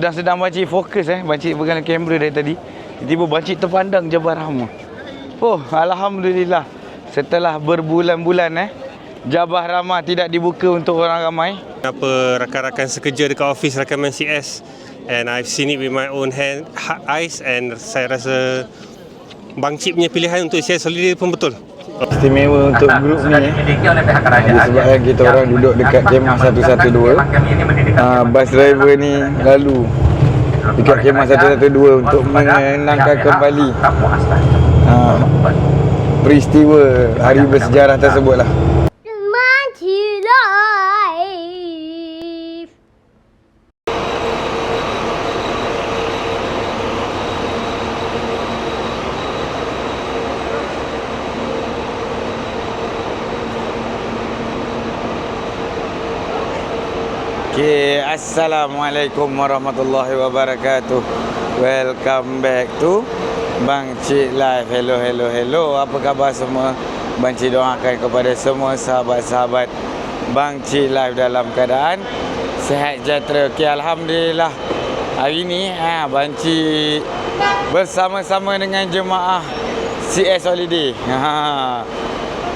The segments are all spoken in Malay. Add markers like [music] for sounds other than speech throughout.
Sedang sedang bancik fokus eh, bancik pegang kamera dari tadi. Tiba-tiba bancik terpandang Jabal Rahmah. Oh, alhamdulillah. Setelah berbulan-bulan eh, Jabah Rahmah tidak dibuka untuk orang ramai. apa rakan-rakan sekerja dekat office rakaman CS and I've seen it with my own hand ha- eyes and saya rasa Bang Cip punya pilihan untuk CS Holiday pun betul. Istimewa untuk grup ni eh. Disebabkan kita orang duduk dekat kemah 112. Ah, bus driver ni lalu dekat kemah 112 untuk mengenangkan kembali ah, peristiwa hari bersejarah tersebut lah. Assalamualaikum warahmatullahi wabarakatuh. Welcome back to Bang Cik Live. Hello, hello, hello. Apa khabar semua? Bang Cik doakan kepada semua sahabat-sahabat Bang Cik Live dalam keadaan sehat sejahtera. Okay, Alhamdulillah. Hari ni ha, Bang Cik bersama-sama dengan jemaah CS Holiday. Ha,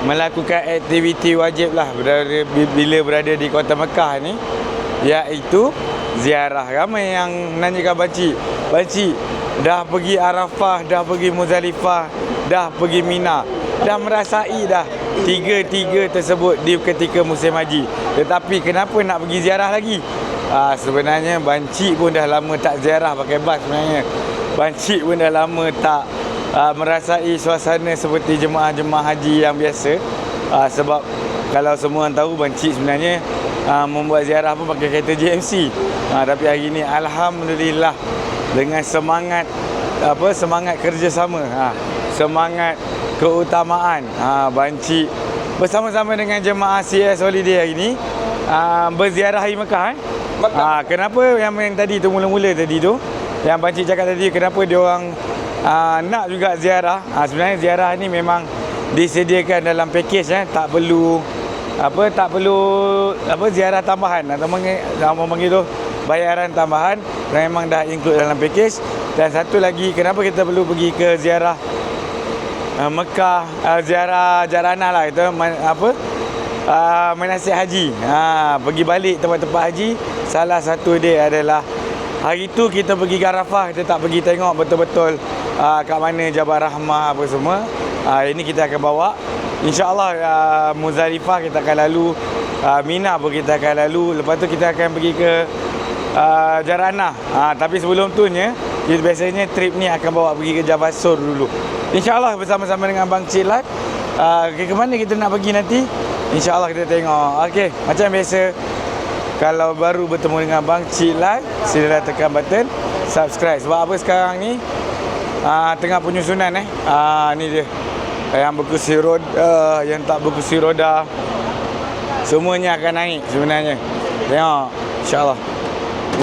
melakukan aktiviti wajib lah bila berada di kota Mekah ni iaitu ziarah ramai yang nanyakan banci banci dah pergi Arafah dah pergi Muzalifah dah pergi Mina dah merasai dah tiga-tiga tersebut di ketika musim haji. Tetapi kenapa nak pergi ziarah lagi? Ah, sebenarnya banci pun dah lama tak ziarah pakai bas sebenarnya. Banci pun dah lama tak uh, merasai suasana seperti jemaah-jemaah haji yang biasa. Uh, sebab kalau semua orang tahu Bancik sebenarnya uh, membuat ziarah pun pakai kereta GMC uh, tapi hari ini Alhamdulillah dengan semangat apa semangat kerjasama uh, semangat keutamaan uh, Bancik bersama-sama dengan jemaah CS Holiday hari ini uh, berziarah di Mekah eh? Mekah. kenapa yang, yang tadi tu mula-mula tadi tu yang Bancik cakap tadi kenapa dia orang uh, nak juga ziarah. Uh, sebenarnya ziarah ni memang disediakan dalam pakej eh tak perlu apa tak perlu apa ziarah tambahan. Atau panggil tu bayaran tambahan memang dah include dalam pakej dan satu lagi kenapa kita perlu pergi ke ziarah uh, Mekah uh, ziarah Jarana lah itu apa uh, menasih haji. Ha, pergi balik tempat-tempat haji salah satu dia adalah hari tu kita pergi ke Arafah kita tak pergi tengok betul-betul uh, kat mana Jabal Rahmah apa semua. Uh, ini kita akan bawa InsyaAllah uh, Muzdalifah kita akan lalu uh, Mina pun kita akan lalu. Lepas tu kita akan pergi ke uh, Jarana uh, tapi sebelum tu biasanya trip ni akan bawa pergi ke Jabal Sur dulu. InsyaAllah bersama-sama dengan Bang Cik Lat. Uh, ke, ke mana kita nak pergi nanti? InsyaAllah kita tengok. Okey, macam biasa Kalau baru bertemu dengan Bang Cik Lai Sila tekan button Subscribe. Sebab apa sekarang ni? Uh, Tengah penyusunan eh. Uh, Ni dia Yang berkursi roda Yang tak berkursi roda Semuanya akan naik sebenarnya. Tengok InsyaAllah.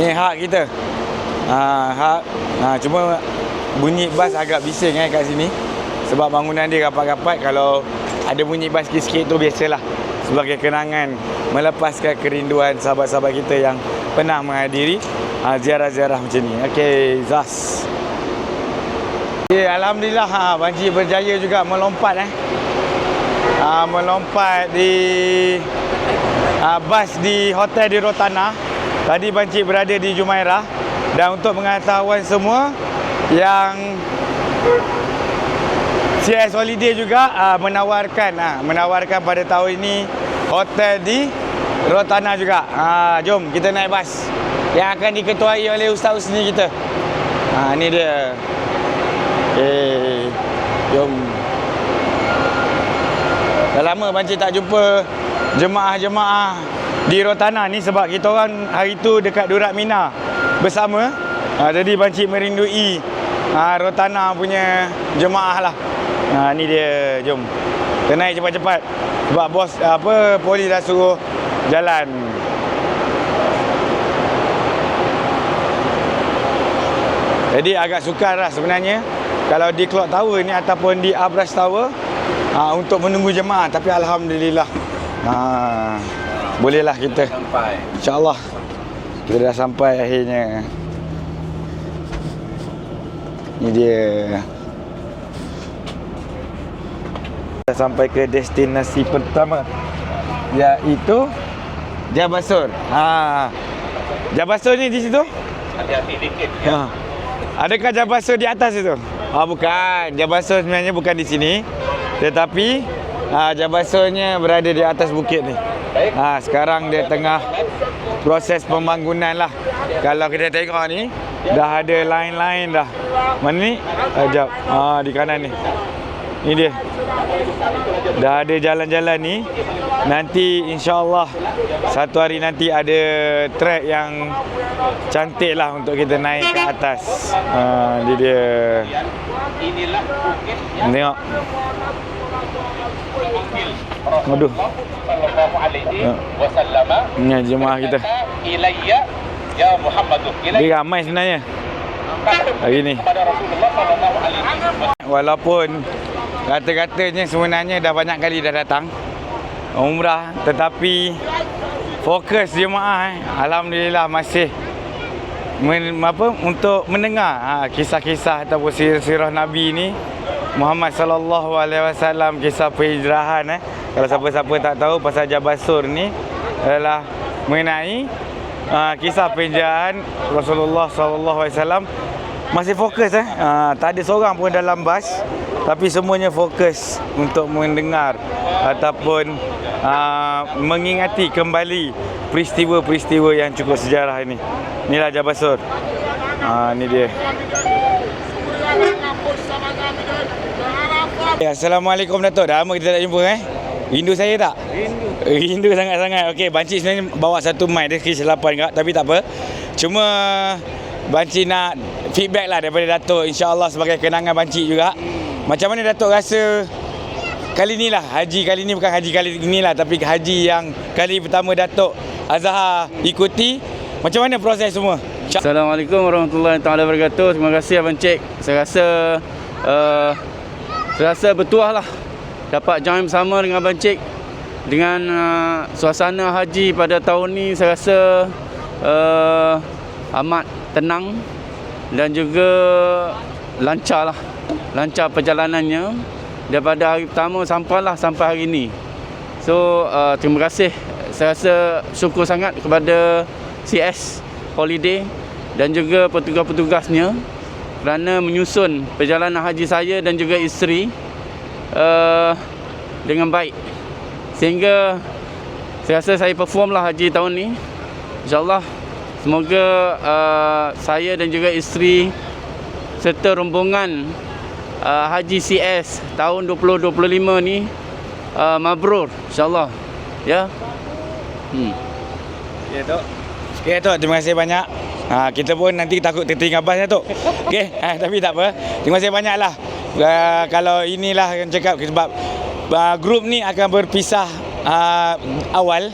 Ni hak kita. Uh, Hak uh, Cuma Bunyi bas agak bising eh kat sini. Sebab bangunan dia rapat-rapat. Kalau ada bunyi bas sikit-sikit tu biasalah. Sebagai kenangan melepaskan kerinduan sahabat-sahabat kita yang pernah menghadiri uh, ziarah-ziarah macam ni. Okey, Zas. Okay, Alhamdulillah ha, Banci berjaya juga melompat eh. Ha, melompat di ha, bas di hotel di Rotana. Tadi Banci berada di Jumairah dan untuk pengetahuan semua yang CS Holiday juga uh, menawarkan uh, menawarkan pada tahun ini hotel di Rotana juga. Ha, jom kita naik bas yang akan diketuai oleh Ustaz Usni kita. Ha, ni dia. Eh, jom. Dah lama Banci tak jumpa jemaah-jemaah di Rotana ni sebab kita orang hari tu dekat Durat Mina bersama. Ha, jadi Banci merindui ha, Rotana punya jemaah lah. Ha, ni dia. Jom. Kita naik cepat-cepat. Sebab bos apa polis dah suruh jalan. Jadi agak sukar lah sebenarnya kalau di Clock Tower ni ataupun di Abras Tower ha, untuk menunggu jemaah tapi alhamdulillah ha, bolehlah kita Sampai. insyaallah kita dah sampai akhirnya Ni dia. Dah sampai ke destinasi pertama iaitu Jabasur. Ha. Jabasur ni di situ? Hati-hati dikit. Ha. Adakah Jabasur di atas itu? Ah bukan. Jabasur sebenarnya bukan di sini. Tetapi ah Jabasurnya berada di atas bukit ni. Ha, sekarang dia tengah proses pembangunan lah. Kalau kita tengok ni dah ada line-line dah. Mana ni? Sekejap. Ha, di kanan ni. Ni dia. Dah ada jalan-jalan ni. Nanti insya-Allah satu hari nanti ada trek yang cantik lah untuk kita naik ke atas. Ni dia. Bukit Tengok. Aduh. sallallahu alaihi Ya. wasallam. Ni jemaah kita. Ilayya ya Muhammad. Dia ramai sebenarnya. Hari ni. Walaupun kata-katanya sebenarnya dah banyak kali dah datang umrah tetapi fokus jemaah eh, alhamdulillah masih men, apa untuk mendengar ha, kisah-kisah ataupun sirah Nabi ni. Muhammad sallallahu alaihi wasallam kisah perhijrahan eh. Kalau siapa-siapa tak tahu pasal Jabasur ni adalah mengenai uh, kisah perhijrahan Rasulullah sallallahu alaihi wasallam. Masih fokus eh. Uh, tak ada seorang pun dalam bas tapi semuanya fokus untuk mendengar ataupun uh, mengingati kembali peristiwa-peristiwa yang cukup sejarah ini. Inilah Jabasur. Ah uh, ni dia. Ya, Assalamualaikum Datuk. Dah lama kita tak jumpa eh. Rindu saya tak? Rindu. Rindu sangat-sangat. Okey, Bancik sebenarnya bawa satu mic dia kesilapan juga tapi tak apa. Cuma Bancik nak feedback lah daripada Datuk insya-Allah sebagai kenangan Bancik juga. Macam mana Datuk rasa kali ni lah haji kali ni bukan haji kali ni lah tapi haji yang kali pertama Datuk Azhar ikuti macam mana proses semua? Assalamualaikum warahmatullahi taala wabarakatuh. Terima kasih abang Cik. Saya rasa uh, saya rasa bertuah lah dapat join bersama dengan abang Cik dengan uh, suasana haji pada tahun ni saya rasa uh, amat tenang dan juga lancar lah lancar perjalanannya daripada hari pertama sampailah sampai hari ini so uh, terima kasih. Saya rasa syukur sangat kepada CS Holiday dan juga petugas-petugasnya kerana menyusun perjalanan haji saya dan juga isteri uh, dengan baik. Sehingga saya rasa saya perform lah haji tahun ni. Insyaallah semoga uh, saya dan juga isteri serta rombongan uh, haji CS tahun 2025 ni uh, mabrur insyaallah ya hmm Ya, Tok. Okey, Tok. Terima kasih banyak. Ha, kita pun nanti takut tertinggal bas ya, Tok. Okey, [laughs] ha, tapi tak apa. Terima kasih banyaklah. Uh, kalau inilah yang cakap sebab uh, grup ni akan berpisah uh, awal.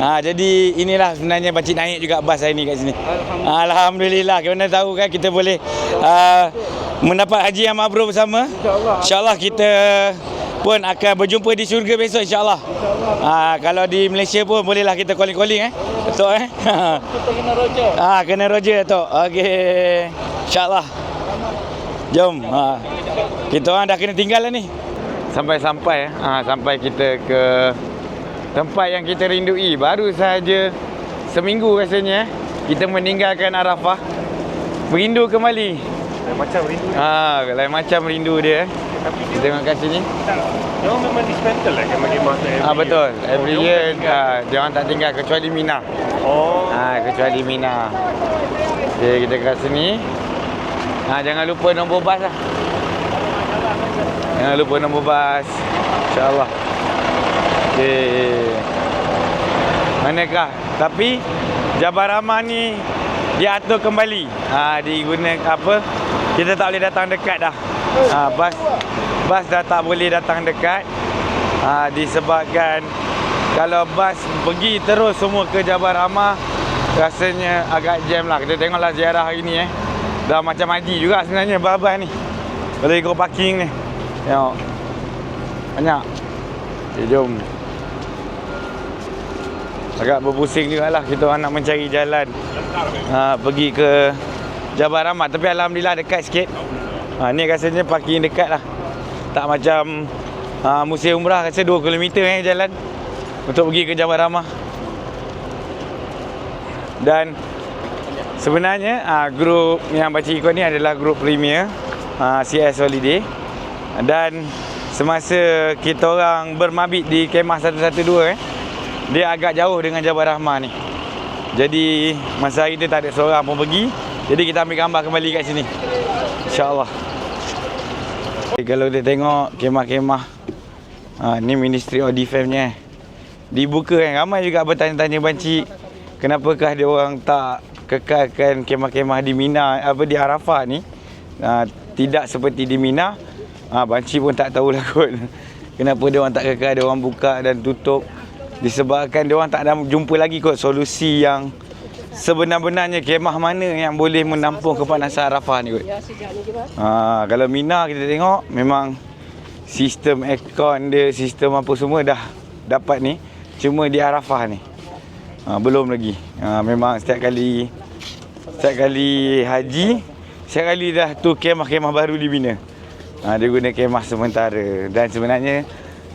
Ha, jadi inilah sebenarnya Pakcik naik juga bas hari ni kat sini. Alhamdulillah. Alhamdulillah. Kita tahu kan kita boleh uh, mendapat haji yang mabrur bersama. InsyaAllah. InsyaAllah kita pun akan berjumpa di syurga besok insyaAllah. Ha, kalau di Malaysia pun bolehlah kita calling-calling eh. Betul eh. kita kena roja ha, [laughs] kena Roger Tok. Okey. InsyaAllah. Jom. Ha. Kita orang dah kena tinggal lah ni. Sampai-sampai eh. Ha, sampai kita ke tempat yang kita rindui. Baru sahaja seminggu rasanya eh. Kita meninggalkan Arafah. Merindu kembali. Macam rindu. Ha, lain macam rindu dia eh. Kita tengok kat sini. Dia memang dismantle lah kemah-kemah tu. Ah betul. Every year ah, dia orang tak tinggal kecuali Mina. Oh. Ah kecuali Mina. Okay, kita kat sini. Ah jangan lupa nombor bas lah. Jangan lupa nombor bas. InsyaAllah. Okay. Manakah? Tapi Jabal Rahmah ni diatur kembali. Ha, diguna apa? Kita tak boleh datang dekat dah. Ha, bas bas dah tak boleh datang dekat. Ha, disebabkan kalau bas pergi terus semua ke Jabal Rahmah rasanya agak jam lah. Kita tengoklah ziarah hari ni eh. Dah macam haji juga sebenarnya bas-bas ni. Kalau ikut parking ni. Tengok. Banyak. Okay, jom. Agak berpusing juga lah kita nak mencari jalan ha, pergi ke Jabal Rahmat tapi Alhamdulillah dekat sikit Ha, ni rasanya parking dekat lah. Tak macam ha, musim umrah rasa 2 km eh jalan untuk pergi ke Jabal Rahmah. Dan sebenarnya ha, grup yang baca ikut ni adalah grup premier ha, CS Holiday. Dan semasa kita orang bermabit di kemah 112 eh, dia agak jauh dengan Jabal Rahmah ni. Jadi masa hari tu tak ada seorang pun pergi. Jadi kita ambil gambar kembali kat sini. InsyaAllah. Okay, kalau dia tengok kemah-kemah ha, ni Ministry of Defence nya eh. Dibuka kan ramai juga bertanya-tanya banci kenapakah dia orang tak kekalkan kemah-kemah di Mina apa di Arafah ni ha, tidak seperti di Mina. Ha, banci pun tak tahulah [laughs] kot kenapa dia orang tak kekal dia orang buka dan tutup disebabkan dia orang tak ada jumpa lagi kot solusi yang sebenar-benarnya kemah mana yang boleh menampung kepanasan Arafah ni kot. Ha, kalau Mina kita tengok memang sistem aircon dia, sistem apa semua dah dapat ni. Cuma di Arafah ni. Ha, belum lagi. Ha, memang setiap kali setiap kali haji, setiap kali dah tu kemah-kemah baru dibina. Ha, dia guna kemah sementara dan sebenarnya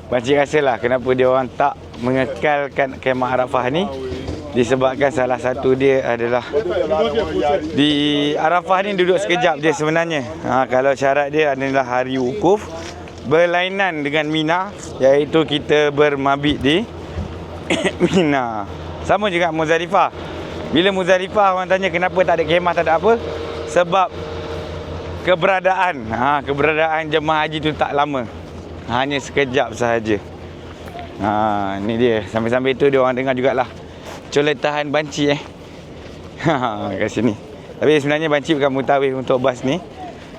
Pakcik rasalah kenapa dia orang tak mengekalkan kemah Arafah ni disebabkan salah satu dia adalah di Arafah ni duduk sekejap je sebenarnya. Ha, kalau syarat dia adalah hari wukuf berlainan dengan Mina iaitu kita bermabit di [coughs] Mina. Sama juga Muzdalifah. Bila Muzdalifah orang tanya kenapa tak ada kemah tak ada apa? Sebab keberadaan ha, keberadaan jemaah haji tu tak lama. Hanya sekejap sahaja. Ha, ni dia. Sambil-sambil tu dia orang dengar jugalah coletahan banci eh. Ha, [laughs] kat sini. Tapi sebenarnya banci bukan mutawif untuk bas ni.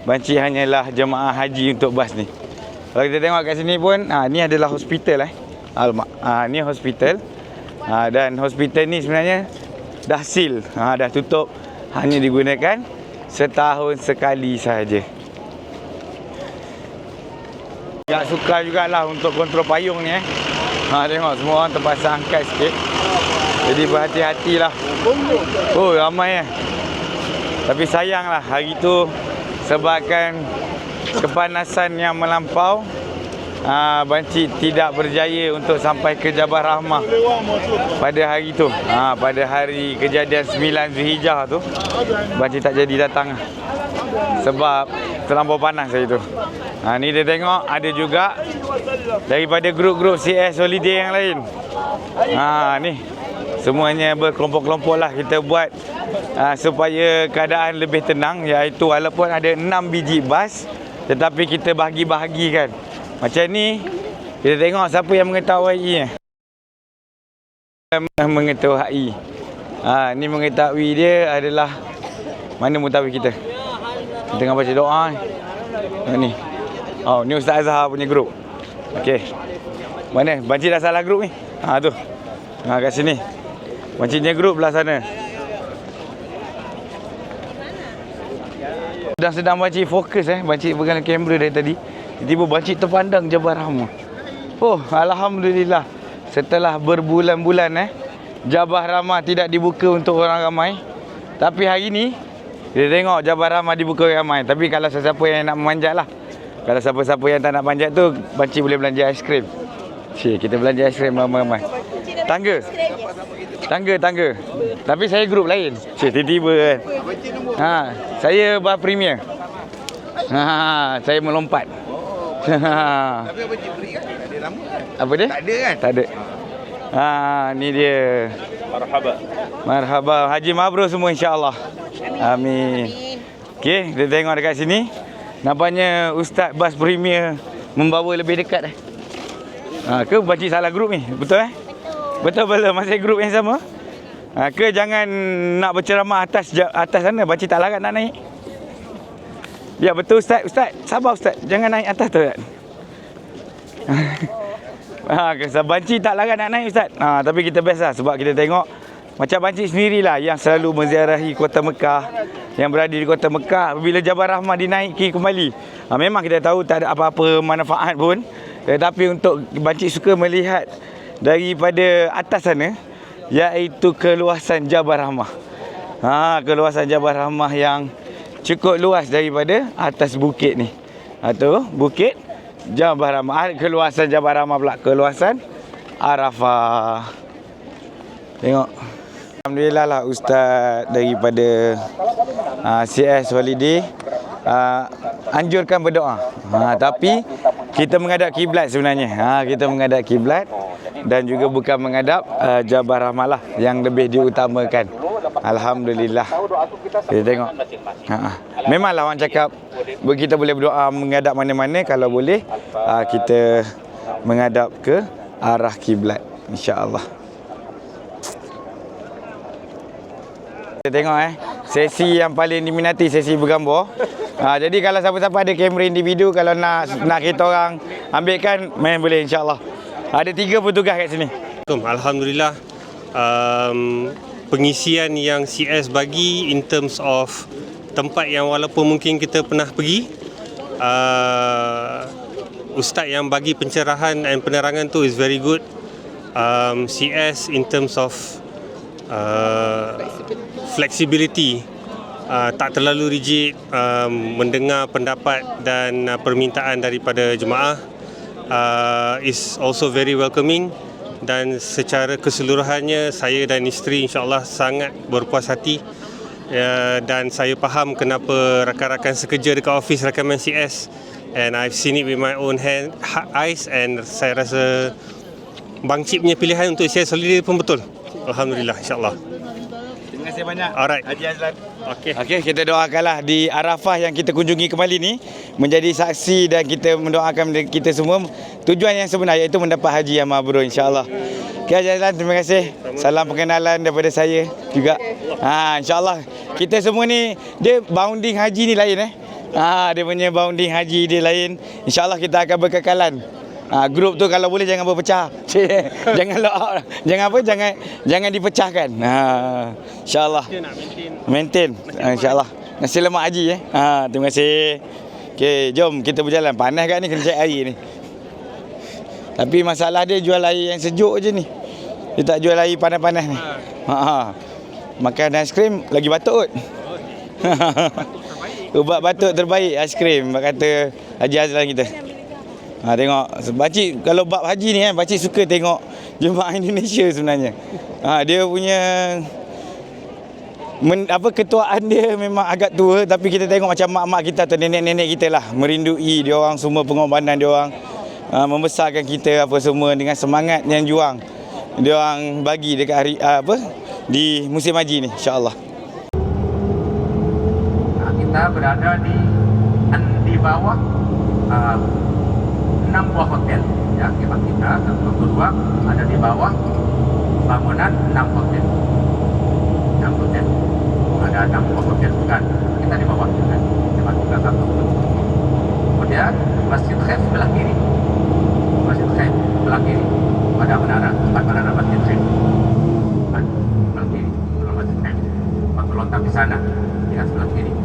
Banci hanyalah jemaah haji untuk bas ni. Kalau kita tengok kat sini pun, ha, ni adalah hospital eh. Almak. Ha, ni hospital. Ha, dan hospital ni sebenarnya dah seal. Ha, dah tutup. Hanya digunakan setahun sekali sahaja. Tak suka jugalah untuk kontrol payung ni eh. Ha, tengok semua orang terpasang angkat sikit. Jadi berhati-hatilah. Oh, ramai eh. Tapi sayanglah hari tu sebabkan kepanasan yang melampau uh, Banci tidak berjaya untuk sampai ke Jabal Rahmah pada hari tu. Ha, pada hari kejadian 9 Zulhijjah tu Banci tak jadi datang sebab terlampau panas hari tu. Ha, ni dia tengok ada juga daripada grup-grup CS Holiday yang lain. Ha, ni semuanya berkelompok-kelompok lah kita buat uh, supaya keadaan lebih tenang iaitu walaupun ada 6 biji bas tetapi kita bahagi-bahagikan macam ni kita tengok siapa yang mengetahui ni mengetahui ha, ni mengetahui dia adalah mana mutawif kita kita tengah baca doa ha, ni oh ni Ustaz Azhar punya grup Okey. Mana? Banci dah salah grup ni. Ha tu. Ha kat sini. Mancingnya grup belah sana. Sedang sedang banci fokus eh. Banci pegang kamera dari tadi. Tiba-tiba banci terpandang Jabal Rahmah. Oh, Alhamdulillah. Setelah berbulan-bulan eh. Jabal Rahmah tidak dibuka untuk orang ramai. Tapi hari ni, kita tengok Jabal Rahmah dibuka ramai. Tapi kalau sesiapa yang nak memanjat lah. Kalau siapa-siapa yang tak nak manjat tu, banci boleh belanja aiskrim. Cik, kita belanja aiskrim ramai-ramai. Tangga. Tangga, tangga. Tapi saya grup lain. Cik, tiba-tiba kan. Ha, saya bar premier. Ha, saya melompat. Ha. Tapi apa cik beri kan? Ada nama kan? Apa dia? Tak ada kan? Tak ada. Ha, ni dia. Marhaba. Marhaba. Haji mabrur semua insya-Allah. Amin. Okey, kita tengok dekat sini. Nampaknya Ustaz Bas Premier membawa lebih dekat eh. Ha, ke baca salah grup ni? Betul eh? Betul betul masih grup yang sama? Ha, ke jangan nak berceramah atas atas sana baca tak larat nak naik. Ya betul Ustaz. Ustaz, sabar Ustaz. Jangan naik atas tu Ustaz. [laughs] Ha, kesal banci tak larat nak naik Ustaz. Ha, tapi kita best lah sebab kita tengok macam banci sendirilah yang selalu menziarahi kota Mekah yang berada di kota Mekah bila Jabal Rahmah dinaiki kembali. Ha, memang kita tahu tak ada apa-apa manfaat pun. Tetapi untuk banci suka melihat daripada atas sana iaitu keluasan Jabal Rahmah. Ha, keluasan Jabal Rahmah yang cukup luas daripada atas bukit ni. Ha, tu bukit Jabal Rahmah. Ah, Keluasan Jabal Rahmah pula. Keluasan Arafah. Tengok. Alhamdulillah lah Ustaz daripada uh, CS Holiday uh, anjurkan berdoa. Ha, tapi kita menghadap kiblat sebenarnya. Ha, kita menghadap kiblat dan juga bukan menghadap uh, Jabal Rahmah lah yang lebih diutamakan. Alhamdulillah. Kita tengok. Ha. Memanglah orang cakap kita boleh berdoa menghadap mana-mana kalau boleh uh, kita menghadap ke arah kiblat insya-Allah. Kita tengok eh sesi yang paling diminati sesi bergambar. Ha, jadi kalau siapa-siapa ada kamera individu kalau nak nak kita orang ambilkan main boleh insya-Allah. Ada tiga petugas kat sini. Alhamdulillah um, pengisian yang CS bagi in terms of tempat yang walaupun mungkin kita pernah pergi uh, ustaz yang bagi pencerahan dan penerangan tu is very good. Um, CS in terms of uh, flexibility uh, tak terlalu rigid um, mendengar pendapat dan uh, permintaan daripada jemaah uh, is also very welcoming dan secara keseluruhannya saya dan isteri insyaallah sangat berpuas hati. Uh, dan saya faham kenapa rakan-rakan sekerja dekat office rakaman CS and I've seen it with my own hand ha- eyes and saya rasa Bang Cip punya pilihan untuk CS Holiday pun betul. Alhamdulillah insyaallah kasih banyak. Alright. Haji Azlan. okey Okey, kita doakanlah di Arafah yang kita kunjungi kembali ni menjadi saksi dan kita mendoakan kita semua tujuan yang sebenar iaitu mendapat haji yang mabrur insya-Allah. Okey Haji Azlan, terima kasih. Salam perkenalan daripada saya juga. Ha, insya-Allah kita semua ni dia bounding haji ni lain eh. Ha, dia punya bounding haji dia lain. Insya-Allah kita akan berkekalan. Ha, grup tu kalau boleh jangan berpecah. [laughs] jangan lock. Jangan apa? Jangan jangan dipecahkan. Ha, insya-Allah. Maintain. Ha, InsyaAllah. Nasi lemak haji eh. Ha, terima kasih. Okey, jom kita berjalan. Panas kat ni kena cek air ni. Tapi masalah dia jual air yang sejuk je ni. Dia tak jual air panas-panas ni. Ha. ha. Makan aiskrim lagi batuk kot. [laughs] Ubat batuk terbaik aiskrim kata Haji Azlan kita. Ha tengok Pakcik kalau bab haji ni kan pakcik suka tengok jemaah Indonesia sebenarnya. Ha dia punya men, apa ketuaan dia memang agak tua tapi kita tengok macam mak-mak kita atau nenek-nenek kita lah merindui dia orang semua pengorbanan dia orang uh, membesarkan kita apa semua dengan semangat yang juang dia orang bagi dekat hari uh, apa di musim haji ni insya-Allah. Kita berada di di bawah uh, enam buah hotel ya kita kita. Satu dua ada di bawah bangunan enam hotel. Enam hotel. Ada enam buah hotel bukan kita di bawah kan cuma kita satu. Kemudian masjid khaif sebelah kiri. Masjid khaif sebelah kiri. Pada menara tempat menara masjid khaif Kan, sebelah kiri. Sebelah masjid khaif waktu lontar di sana ya sebelah kiri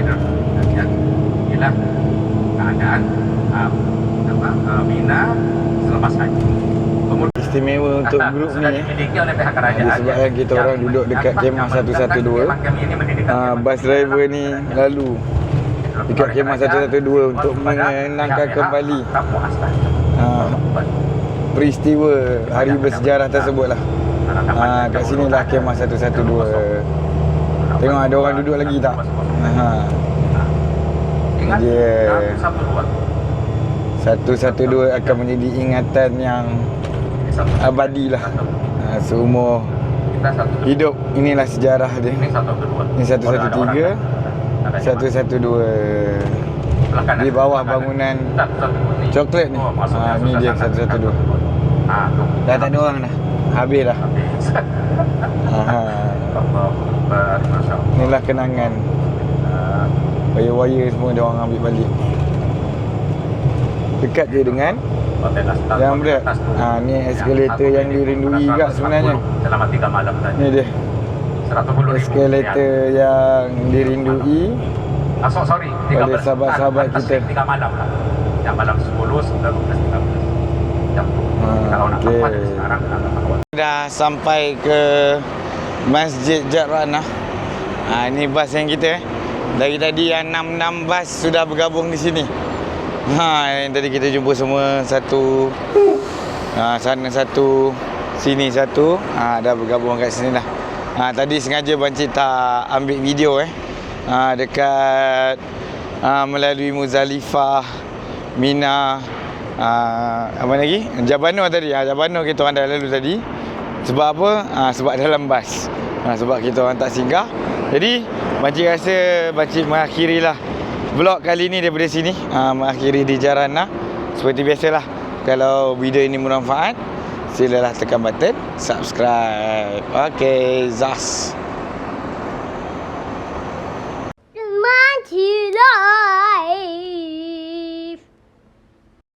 Allah itu dan inilah keadaan um, apa, uh, Mina selepas haji. Kemudian Istimewa untuk grup ni eh. Disebabkan kita orang duduk dekat kemah 112. Ah, bas driver ni lalu. Dekat kemah 112 untuk mengenangkan kembali. ah, peristiwa hari bersejarah tersebut lah. Ah, kat sini lah kemah 112. Tengok ada orang duduk lagi tak? Ha. Ingat, Dia- satu dua. 112 akan menjadi ingatan yang satu. abadi lah. Ha, seumur satu. hidup inilah sejarah dia. Ini satu kedua. Ini 113, 112 di bawah bangunan coklat ni. Ha, ni dia 112. Ah, tu. Dah tak ada orang dah. Habis dah. Ha. [laughs] Inilah kenangan. Ah, Wire-wire semua dia orang ambil balik. Dekat je dengan Hotel Yang berat. Ah, ni eskalator yang ini dirindui 140 kat sebenarnya. Selama tiga malam tadi. ni dia 110 ribu. eskalator yang dirindui Ah, so, sorry, 13. oleh sahabat-sahabat Ah, kita. Tiga malam lah. Yang malam 10, 11, 12, 13. Jam tu. Kalau nak Okey. tempat dari sekarang nak awal. Dah sampai ke Masjid Jarana. Ha, ini bas yang kita eh. Dari tadi 6-6 bas sudah bergabung di sini. Ha, yang tadi kita jumpa semua satu ha, sana satu, sini satu. Ha, dah bergabung kat sini dah. Ha, tadi sengaja Bancik tak ambil video eh. Ha, dekat ha, melalui Muzalifah, Mina, ha, apa lagi? Jabano tadi. Ha, Jabano kita orang dah lalu tadi. Sebab apa? Ha, sebab dalam bas. Ha, sebab kita orang tak singgah. Jadi, Bancik rasa Bancik mengakhirilah vlog kali ni daripada sini. Ha, mengakhiri di Jarana. Seperti biasalah. Kalau video ini bermanfaat, silalah tekan button subscribe. Okay, Zas.